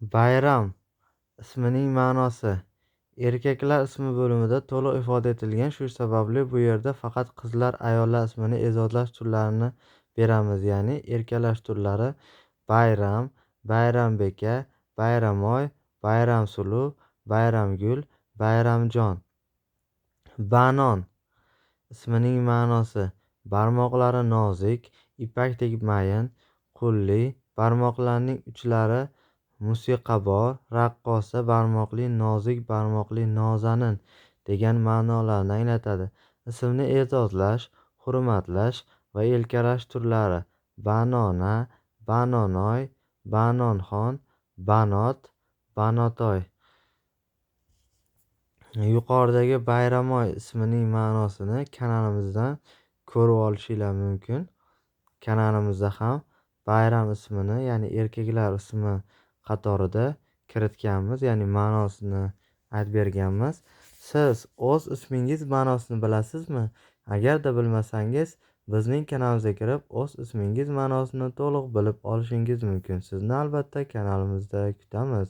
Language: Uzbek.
Bayram ismining ma'nosi erkaklar ismi bo'limida to'liq ifoda etilgan. Shu sababli bu yerda faqat qizlar, ayollar ismini e'zozlash turlarini beramiz, ya'ni erkalash turlari: Bayram, Bayrambeka, Bayramoy, Bayramsuluv, Bayramgul, Bayramjon. Banon ismining ma'nosi barmoqlari nozik, ipakdek mayin, qo'lli, barmoqlarining uchlari musiqabor, raqqosa, barmoqli, nozik, barmoqli, nozanin degan ma'nolarni anglatadi. Ismni e'zozlash, hurmatlash va erkalash turlari: Banona, Banonoy, Banonxon, Banot, Banotoy. Yuqoridagi Bayramoy ismining ma'nosini kanalimizdan ko'rib olishinglar mumkin. Kanalimizda ham bayram ismini, ya'ni erkaklar ismi qatorida kiritganmiz, ya'ni ma'nosini aytib berganmiz. Siz o'z ismingiz ma'nosini bilasizmi? Agarda bilmasangiz, bizning kanalimizga kirib, o'z ismingiz ma'nosini to'liq bilib olishingiz mumkin. Sizni albatta kanalimizda kutamiz.